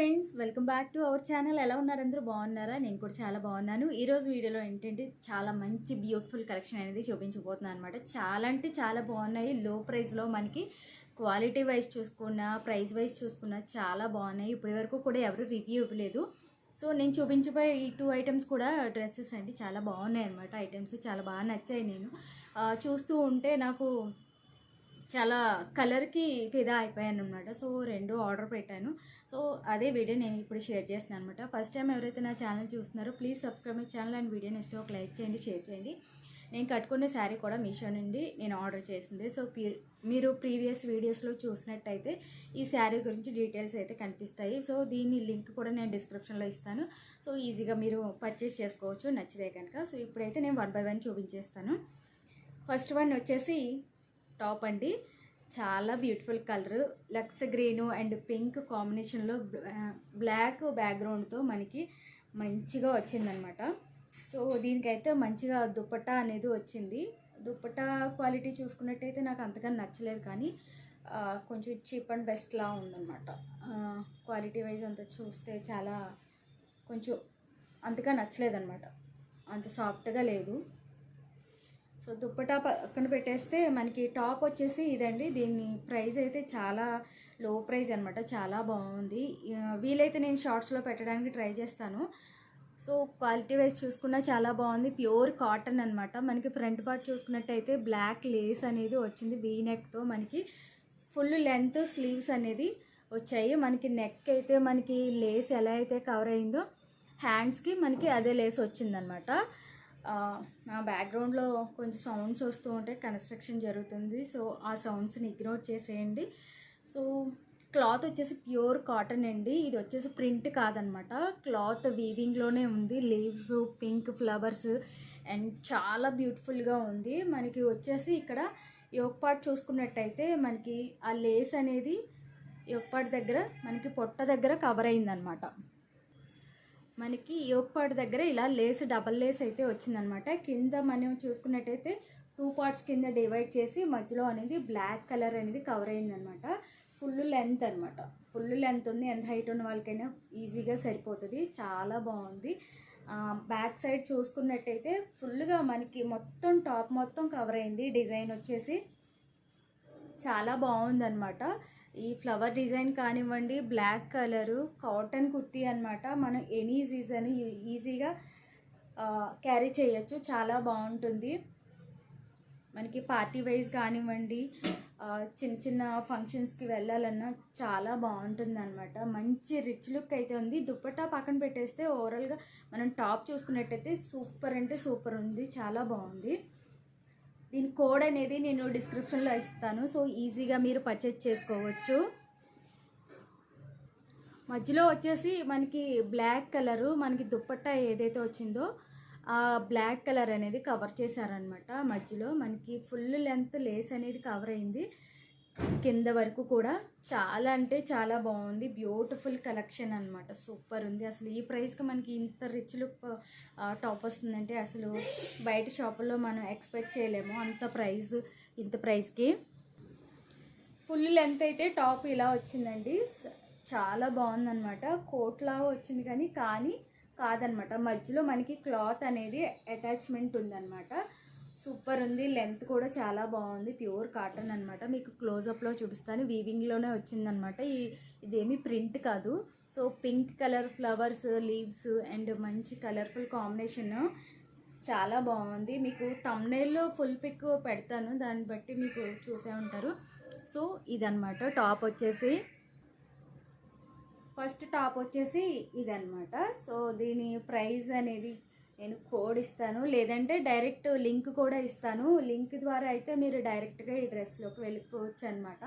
Friends welcome back to our channel. ఎలా ఉన్నారు అందరూ? బాగున్నారా? నేను కూడా చాలా బాగున్నాను. ఈరోజు వీడియోలో ఏంటంటే చాలా మంచి బ్యూటిఫుల్ కలెక్షన్ అనేది చూపించబోతున్నాను అనమాట చాలా అంటే చాలా బాగున్నాయి. లో ప్రైస్లో మనకి క్వాలిటీ వైజ్ చూసుకున్నా ప్రైస్ వైజ్ చూసుకున్నా చాలా బాగున్నాయి. ఇప్పటి వరకు కూడా ఎవరు రివ్యూ ఇవ్వలేదు. సో నేను చూపించబోయే ఈ టూ ఐటమ్స్ కూడా డ్రెస్సెస్ అండి. చాలా బాగున్నాయి అనమాట ఐటమ్స్ చాలా బాగా నచ్చాయి నేను. చూస్తూ ఉంటే నాకు చాలా కలర్కి ఫిదా అయిపోయాను అనమాట సో రెండు ఆర్డర్ పెట్టాను. సో అదే వీడియో నేను ఇప్పుడు షేర్ చేస్తున్నాను అనమాట ఫస్ట్ టైం ఎవరైతే నా ఛానల్ చూస్తున్నారో please subscribe my channel and వీడియోని ఇస్తే ఒక లైక్ చేయండి షేర్ చేయండి. నేను కట్టుకున్న శారీ కూడా మీషో నుండి నేను ఆర్డర్ చేసింది. సో మీరు ప్రీవియస్ వీడియోస్లో చూసినట్టయితే ఈ శారీ గురించి డీటెయిల్స్ అయితే కనిపిస్తాయి. సో దీని లింక్ కూడా నేను డిస్క్రిప్షన్లో ఇస్తాను. సో ఈజీగా మీరు పర్చేస్ చేసుకోవచ్చు నచ్చితే కనుక సో ఇప్పుడైతే నేను వన్ బై వన్ చూపించేస్తాను. ఫస్ట్ వన్ వచ్చేసి టాప్ అండి. చాలా beautiful colour. Lux green and pink కాంబినేషన్లో బ్లాక్ బ్యాక్గ్రౌండ్తో మనకి మంచిగా వచ్చిందనమాట. సో దీనికైతే మంచిగా దుప్పటా అనేది వచ్చింది. దుప్పటా క్వాలిటీ చూసుకున్నట్టయితే నాకు అంతగా నచ్చలేదు కానీ కొంచెం చీప్ అండ్ బెస్ట్లా ఉందన్నమాట క్వాలిటీ వైజ్ అంతా చూస్తే చాలా కొంచెం అంతగా నచ్చలేదన్నమాట అంత సాఫ్ట్గా లేదు. సో దుప్పటా పక్కన పెట్టేస్తే మనకి టాప్ వచ్చేసి ఇదండి. దీని ప్రైస్ అయితే చాలా లో ప్రైస్ అనమాట చాలా బాగుంది. వీలైతే నేను షార్ట్స్లో పెట్టడానికి ట్రై చేస్తాను. సో క్వాలిటీ వైజ్ చూసుకున్నా చాలా బాగుంది. ప్యూర్ కాటన్ అనమాట మనకి ఫ్రంట్ పార్ట్ చూసుకున్నట్టయితే బ్లాక్ లేస్ అనేది వచ్చింది వీ నెక్తో మనకి. ఫుల్ లెంత్ స్లీవ్స్ అనేది వచ్చాయి. మనకి నెక్ అయితే మనకి లేస్ ఎలా అయితే కవర్ అయిందో హ్యాండ్స్కి మనకి అదే లేస్ వచ్చిందనమాట నా బ్యాక్గ్రౌండ్లో కొంచెం సౌండ్స్ వస్తూ ఉంటే కన్స్ట్రక్షన్ జరుగుతుంది. సో ఆ సౌండ్స్ని ఇగ్నోర్ చేసేయండి. సో క్లాత్ వచ్చేసి ప్యూర్ కాటన్ అండి. ఇది వచ్చేసి ప్రింట్ కాదనమాట. క్లాత్ వీవింగ్లోనే ఉంది. లీవ్స్ పింక్ ఫ్లవర్స్ అండ్ చాలా బ్యూటిఫుల్గా ఉంది. మనకి వచ్చేసి ఇక్కడ యోగపాటు పార్ట్ చూసుకున్నట్టయితే మనకి ఆ లేస్ అనేది యోగపాటు దగ్గర మనకి పొట్ట దగ్గర కవర్ అయిందనమాట. మనకి యోగపాడు దగ్గర ఇలా లేస్ డబల్ లేస్ అయితే వచ్చిందనమాట. కింద మనం చూసుకున్నట్టయితే టూ పార్ట్స్ కింద డివైడ్ చేసి మధ్యలో అనేది బ్లాక్ కలర్ అనేది కవర్ అయిందనమాట. ఫుల్ లెంత్ అనమాట. ఫుల్ లెంత్ ఉంది ఎంత హైట్ ఉన్న వాళ్ళకైనా ఈజీగా సరిపోతుంది. చాలా బాగుంది. బ్యాక్ సైడ్ చూసుకున్నట్టయితే ఫుల్గా మనకి మొత్తం టాప్ మొత్తం కవర్ అయింది. డిజైన్ వచ్చేసి చాలా బాగుందనమాట. ఈ ఫ్లవర్ డిజైన్ కానివ్వండి బ్లాక్ కలరు కాటన్ కుర్తీ అనమాట మనం ఎనీ సీజన్ ఈజీగా క్యారీ చేయొచ్చు. చాలా బాగుంటుంది. మనకి పార్టీ వైజ్ కానివ్వండి చిన్న చిన్న ఫంక్షన్స్కి వెళ్ళాలన్నా చాలా బాగుంటుంది అనమాట మంచి రిచ్ లుక్ అయితే ఉంది. దుప్పటా పక్కన పెట్టేస్తే ఓవరాల్గా మనం టాప్ చూసుకున్నట్టయితే సూపర్ అంటే సూపర్ ఉంది. చాలా బాగుంది. దీని కోడ్ అనేది నేను డిస్క్రిప్షన్లో ఇస్తాను. సో ఈజీగా మీరు పర్చేజ్ చేసుకోవచ్చు. మధ్యలో వచ్చేసి మనకి బ్లాక్ కలరు మనకి దుప్పట్టా ఏదైతే వచ్చిందో ఆ బ్లాక్ కలర్ అనేది కవర్ చేశారనమాట మధ్యలో మనకి ఫుల్ లెంత్ లేస్ అనేది కవర్ అయింది. కింద వరకు కూడా చాలా అంటే చాలా బాగుంది. బ్యూటిఫుల్ కలెక్షన్ అనమాట సూపర్ ఉంది. అసలు ఈ ప్రైస్కి మనకి ఇంత రిచ్ లుక్ టాప్ వస్తుందంటే అసలు బయట షాపుల్లో మనం ఎక్స్పెక్ట్ చేయలేము. అంత ప్రైస్ ఇంత ప్రైస్కి ఫుల్ లెంత్ అయితే టాప్ ఇలా వచ్చిందండి. చాలా బాగుందన్నమాట. కోట్లాగా వచ్చింది కానీ కానీ కాదనమాట మధ్యలో మనకి క్లాత్ అనేది అటాచ్మెంట్ ఉందన్నమాట. సూపర్ ఉంది లెంత్ కూడా చాలా బాగుంది. ప్యూర్ కాటన్ అనమాట మీకు క్లోజప్లో చూపిస్తాను. వీవింగ్లోనే వచ్చిందనమాట ఈ ఇదేమి ప్రింట్ కాదు. So pink colour flowers leaves and మంచి కలర్ఫుల్ కాంబినేషన్. చాలా బాగుంది. మీకు తమ్నేల్లో ఫుల్ పిక్ పెడతాను. దాన్ని బట్టి మీకు చూసే ఉంటారు. సో ఇదనమాట టాప్ వచ్చేసి ఫస్ట్ టాప్ వచ్చేసి ఇదనమాట సో దీని ప్రైస్ అనేది నేను కోడ్ ఇస్తాను లేదంటే డైరెక్ట్ లింక్ కూడా ఇస్తాను. లింక్ ద్వారా అయితే మీరు డైరెక్ట్గా ఈ డ్రెస్లోకి వెళ్ళిపోవచ్చు అనమాట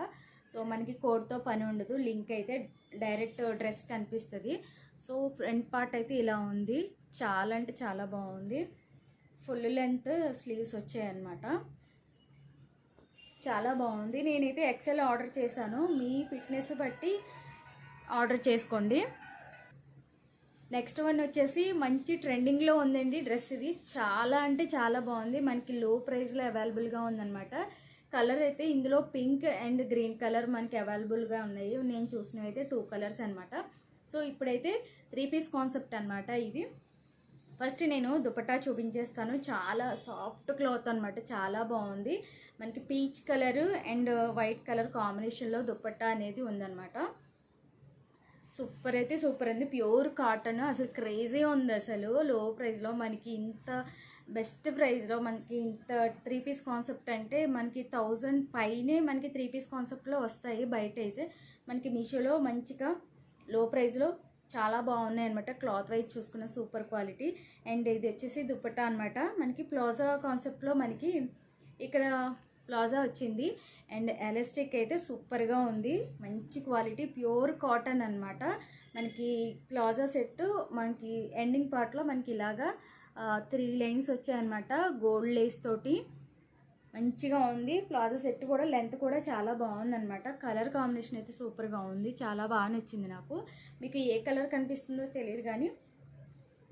సో మనకి కోడ్తో పని ఉండదు. లింక్ అయితే డైరెక్ట్ డ్రెస్ కనిపిస్తుంది. సో ఫ్రంట్ పార్ట్ అయితే ఇలా ఉంది. చాలా అంటే చాలా బాగుంది. ఫుల్ లెంత్ స్లీవ్స్ వచ్చాయన్నమాట. చాలా బాగుంది. నేనైతే ఎక్సెల్ ఆర్డర్ చేశాను. మీ ఫిట్నెస్ బట్టి ఆర్డర్ చేసుకోండి. నెక్స్ట్ వన్ వచ్చేసి మంచి ట్రెండింగ్లో ఉందండి డ్రెస్ ఇది. చాలా అంటే చాలా బాగుంది. మనకి లో ప్రైస్లో అవైలబుల్గా ఉందన్నమాట. కలర్ అయితే ఇందులో పింక్ అండ్ గ్రీన్ కలర్ మనకి అవైలబుల్గా ఉన్నాయి. నేను చూసినవి అయితే టూ కలర్స్ అనమాట సో ఇప్పుడైతే త్రీ పీస్ కాన్సెప్ట్ అనమాట ఇది. ఫస్ట్ నేను దుపట్టా చూపించేస్తాను. చాలా సాఫ్ట్ క్లాత్ అనమాట చాలా బాగుంది. మనకి peach colour and white colour కాంబినేషన్లో దుపట్టా అనేది ఉందన్నమాట. సూపర్ అయితే సూపర్ ఉంది ప్యూర్ కాటన్ అసలు క్రేజీ ఉంది అసలు. లో ప్రైస్లో మనకి ఇంత బెస్ట్ ప్రైస్లో మనకి ఇంత త్రీ పీస్ కాన్సెప్ట్ అంటే మనకి థౌజండ్ పైనే మనకి త్రీ పీస్ కాన్సెప్ట్లో వస్తాయి బయట అయితే. మనకి మీషోలో మంచిగా లో ప్రైస్లో చాలా బాగున్నాయి అనమాట క్లాత్ వైజ్ చూసుకున్న సూపర్ క్వాలిటీ. అండ్ ఇది వచ్చేసి దుపట్టా అనమాట మనకి ప్లాజా కాన్సెప్ట్లో మనకి ఇక్కడ ప్లాజా వచ్చింది. అండ్ ఎలాస్టిక్ అయితే సూపర్గా ఉంది. మంచి క్వాలిటీ ప్యూర్ కాటన్ అనమాట మనకి ప్లాజా సెట్ మనకి ఎండింగ్ పార్ట్లో మనకి ఇలాగా త్రీ లైన్స్ వచ్చాయన్నమాట గోల్డ్ లేస్ తోటి. మంచిగా ఉంది. ప్లాజా సెట్ కూడా లెంత్ కూడా చాలా బాగుందన్నమాట. కలర్ కాంబినేషన్ అయితే సూపర్గా ఉంది. చాలా బాగా నచ్చింది నాకు. మీకు ఏ కలర్ కనిపిస్తుందో తెలియదు కానీ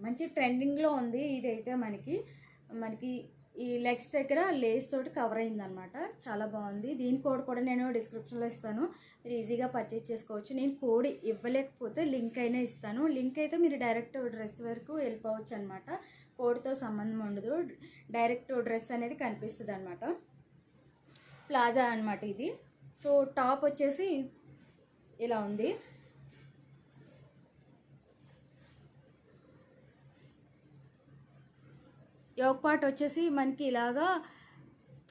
మంచి ట్రెండింగ్లో ఉంది ఇదైతే మనకి. మనకి ఈ లెగ్స్ దగ్గర లేస్ తోటి కవర్ అయిందనమాట చాలా బాగుంది. దీని కోడ్ కూడా నేను డిస్క్రిప్షన్లో ఇస్తాను. మీరు ఈజీగా పర్చేస్ చేసుకోవచ్చు. నేను కోడ్ ఇవ్వలేకపోతే లింక్ అయినా ఇస్తాను. లింక్ అయితే మీరు డైరెక్ట్ డ్రెస్ వరకు వెళ్ళిపోవచ్చు అనమాట కోడ్తో సంబంధం ఉండదు. డైరెక్ట్ డ్రెస్ అనేది కనిపిస్తుంది అనమాట ప్లాజా అనమాట ఇది. సో టాప్ వచ్చేసి ఇలా ఉంది. యోగ్ పార్ట్ వచ్చేసి మనకి ఇలాగా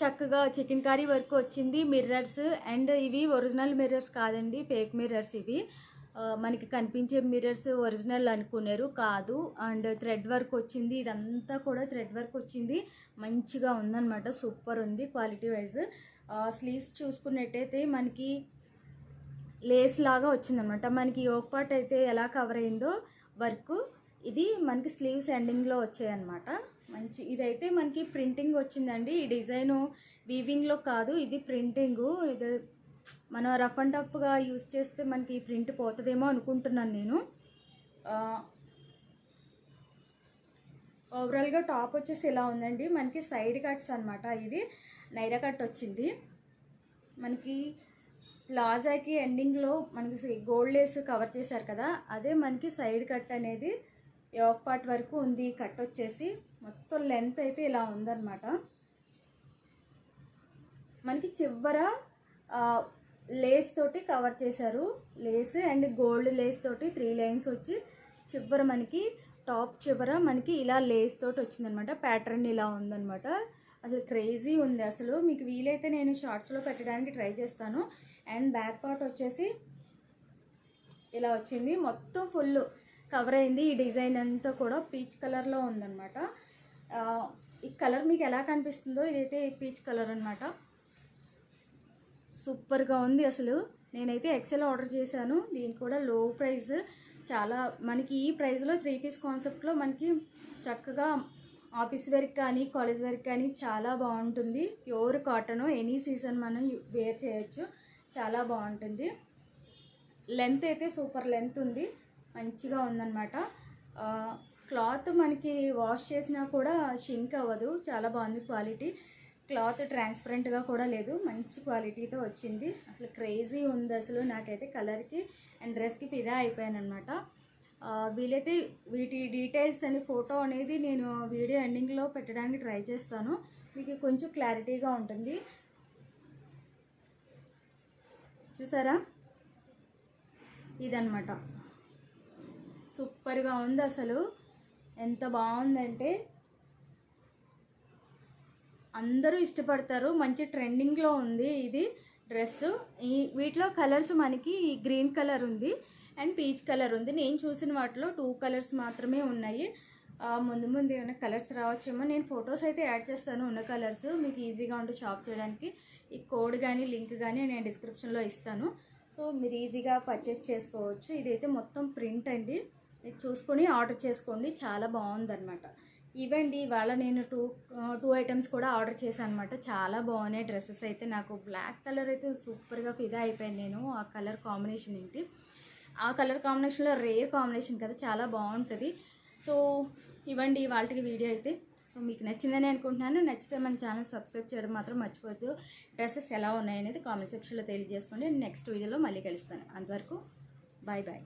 చక్కగా చికెన్ కర్రీ వర్క్ వచ్చింది మిర్రర్స్ అండ్ ఇవి ఒరిజినల్ మిర్రర్స్ కాదండి ఫేక్ మిర్రర్స్ ఇవి. మనకి కనిపించే మిర్రర్స్ ఒరిజినల్ అనుకున్నారు కాదు. అండ్ థ్రెడ్ వర్క్ వచ్చింది ఇదంతా కూడా థ్రెడ్ వర్క్ వచ్చింది. మంచిగా ఉందన్నమాట సూపర్ ఉంది క్వాలిటీ వైజ్ స్లీవ్స్ చూసుకున్నట్టయితే మనకి లేస్ లాగా వచ్చిందనమాట మనకి యోగ్ పార్ట్ అయితే ఎలా కవర్ అయిందో వర్క్ ఇది మనకి స్లీవ్స్ ఎండింగ్లో వచ్చాయన్నమాట. మంచి ఇదైతే మనకి ప్రింటింగ్ వచ్చిందండి. ఈ డిజైను వీవింగ్లో కాదు ఇది ప్రింటింగు. ఇది మనం రఫ్ అండ్ టఫ్గా యూజ్ చేస్తే మనకి ఈ ప్రింట్ పోతుందేమో అనుకుంటున్నాను నేను. ఓవరాల్గా టాప్ వచ్చేసి ఇలా ఉందండి. మనకి సైడ్ కట్స్ అనమాట ఇది నైరా కట్ వచ్చింది. మనకి ప్లాజాకి ఎండింగ్లో మనకి గోల్డ్ లేస్ కవర్ చేశారు కదా అదే మనకి సైడ్ కట్ అనేది యోక్ పార్ట్ వరకు ఉంది కట్ వచ్చేసి మొత్తం లెంత్ అయితే ఇలా ఉందన్నమాట. మనకి చివర లేస్ తోటి కవర్ చేశారు. లేస్ అండ్ గోల్డ్ లేస్ తోటి త్రీ లైన్స్ వచ్చి చివర మనకి టాప్ చివర మనకి ఇలా లేస్ తోటి వచ్చిందనమాట ప్యాటర్న్ ఇలా ఉందనమాట అసలు క్రేజీ ఉంది అసలు. మీకు వీలైతే నేను షార్ట్స్లో పెట్టడానికి ట్రై చేస్తాను. అండ్ బ్యాక్ పార్ట్ వచ్చేసి ఇలా వచ్చింది. మొత్తం ఫుల్ కవర్ అయింది. ఈ డిజైన్ అంతా కూడా పీచ్ కలర్లో ఉందన్నమాట. ఈ కలర్ మీకు ఎలా కనిపిస్తుందో ఇదైతే పీచ్ కలర్ అనమాట సూపర్గా ఉంది అసలు. నేనైతే ఎక్సెల్ ఆర్డర్ చేశాను. దీని కూడా లో ప్రైస్. చాలా మనకి ఈ ప్రైస్లో త్రీ పీస్ కాన్సెప్ట్లో మనకి చక్కగా ఆఫీస్ వేర్కి కానీ కాలేజ్ వేర్కి కానీ చాలా బాగుంటుంది. ప్యూర్ కాటన్ ఎనీ సీజన్ మనం వేర్ చేయొచ్చు. చాలా బాగుంటుంది. లెంత్ అయితే సూపర్ లెంత్ ఉంది. మంచిగా ఉందన్నమాట. క్లాత్ మనకి వాష్ చేసినా కూడా షింక్ అవ్వదు. చాలా బాగుంది క్వాలిటీ. క్లాత్ ట్రాన్స్పరెంట్గా కూడా లేదు. మంచి క్వాలిటీతో వచ్చింది. అసలు క్రేజీ ఉంది అసలు నాకైతే కలర్కి అండ్ డ్రెస్కి ఫిదా అయిపోయాను అనమాట వీలైతే వీటి డీటెయిల్స్ అని ఫోటో అనేది నేను వీడియో ఎండింగ్లో పెట్టడానికి ట్రై చేస్తాను. మీకు కొంచెం క్లారిటీగా ఉంటుంది. చూసారా? ఇదనమాట సూపర్గా ఉంది అసలు. ఎంత బాగుందంటే అందరూ ఇష్టపడతారు. మంచి ట్రెండింగ్లో ఉంది ఇది డ్రెస్. ఈ వీటిలో కలర్స్ మనకి గ్రీన్ కలర్ ఉంది అండ్ పీచ్ కలర్ ఉంది. నేను చూసిన వాటిలో టూ కలర్స్ మాత్రమే ఉన్నాయి. ముందు ముందు ఏమైనా కలర్స్ రావచ్చేమో. నేను ఫొటోస్ అయితే యాడ్ చేస్తాను ఉన్న కలర్స్. మీకు ఈజీగా ఉంటే షాప్ చేయడానికి. ఈ కోడ్ కానీ లింక్ కానీ నేను డిస్క్రిప్షన్లో ఇస్తాను. సో మీరు ఈజీగా పర్చేస్ చేసుకోవచ్చు. ఇదైతే మొత్తం ప్రింట్ అండి. ఇది చూసుకొని ఆర్డర్ చేసుకోండి. చాలా బాగుందనమాట ఇవండి ఇవాళ నేను టూ టూ ఐటమ్స్ కూడా ఆర్డర్ చేశాను అనమాట చాలా బాగున్నాయి డ్రెస్సెస్ అయితే. నాకు బ్లాక్ కలర్ అయితే సూపర్గా ఫిదా అయిపోయాను నేను. ఆ కలర్ కాంబినేషన్ ఏంటి? ఆ కలర్ కాంబినేషన్లో రేర్ కాంబినేషన్ కదా. చాలా బాగుంటుంది. సో ఇవ్వండి వాళ్ళకి వీడియో అయితే సో మీకు నచ్చిందని అనుకుంటున్నాను. నచ్చితే మన ఛానల్ సబ్స్క్రైబ్ చేయడం మాత్రం మర్చిపోవద్దు. డ్రెస్సెస్ ఎలా ఉన్నాయనేది కామెంట్ సెక్షన్లో తెలియజేసుకోండి. నెక్స్ట్ వీడియోలో మళ్ళీ కలుస్తాను. అంతవరకు బాయ్ బాయ్